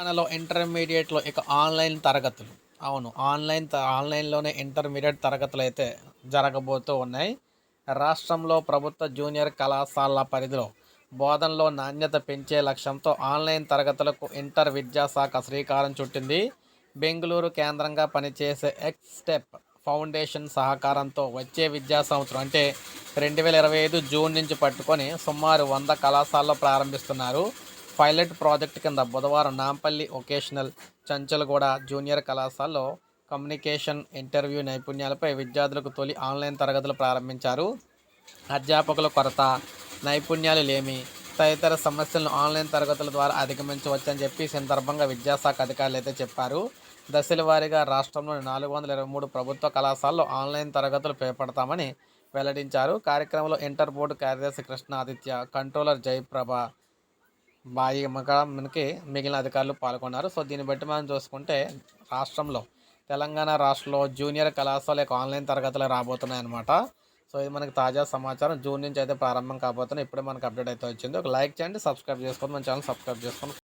తెలంగాణలో ఇంటర్మీడియట్లో ఇక ఆన్లైన్ తరగతులు. అవును ఆన్లైన్ త- ఆన్లైన్లోనే ఇంటర్మీడియట్ తరగతులు అయితే జరగబోతూ ఉన్నాయి. రాష్ట్రంలో ప్రభుత్వ జూనియర్ కళాశాలల పరిధిలో బోధనలో నాణ్యత పెంచే లక్ష్యంతో ఆన్లైన్ తరగతులకు ఇంటర్ విద్యాశాఖ శ్రీకారం చుట్టింది. బెంగళూరు కేంద్రంగా పనిచేసే ఎక్స్ స్టెప్ ఫౌండేషన్ సహకారంతో వచ్చే విద్యా సంవత్సరం అంటే రెండు వేల ఇరవై ఐదు జూన్ నుంచి పట్టుకొని సుమారు వంద కళాశాలలో ప్రారంభిస్తున్నారు. పైలట్ ప్రాజెక్ట్ కింద బుధవారం నాంపల్లి ఒకేషనల్ చంచల్గూడ జూనియర్ కళాశాలలో కమ్యూనికేషన్ ఇంటర్వ్యూ నైపుణ్యాలపై విద్యార్థులకు తొలి ఆన్లైన్ తరగతులు ప్రారంభించారు. అధ్యాపకుల కొరత నైపుణ్యాలు లేమి తదితర సమస్యలను ఆన్లైన్ తరగతుల ద్వారా అధిగమించవచ్చని చెప్పి సందర్భంగా విద్యాశాఖ అధికారులు అయితే చెప్పారు. దశల వారీగా రాష్ట్రంలోని నాలుగు వందల ఇరవై మూడు ప్రభుత్వ కళాశాలలో ఆన్లైన్ తరగతులు చేపడతామని వెల్లడించారు. కార్యక్రమంలో ఇంటర్ బోర్డు కార్యదర్శి కృష్ణ ఆదిత్య కంట్రోలర్ జయప్రభ బాయి మనకి మిగిలిన అధికారులు పాల్గొన్నారు. సో దీన్ని బట్టి మనం చూసుకుంటే రాష్ట్రంలో తెలంగాణ రాష్ట్రంలో జూనియర్ కళాశాల యొక్క ఆన్లైన్ తరగతులు రాబోతున్నాయి అనమాట సో ఇది మనకి తాజా సమాచారం. జూన్ నుంచి అయితే ప్రారంభం కాబోతున్నాయి. ఇప్పుడే మనకు అప్డేట్ అయితే వచ్చింది. ఒక లైక్ చేయండి సబ్స్క్రైబ్ చేసుకోండి. మన ఛానల్ సబ్స్క్రైబ్ చేసుకోండి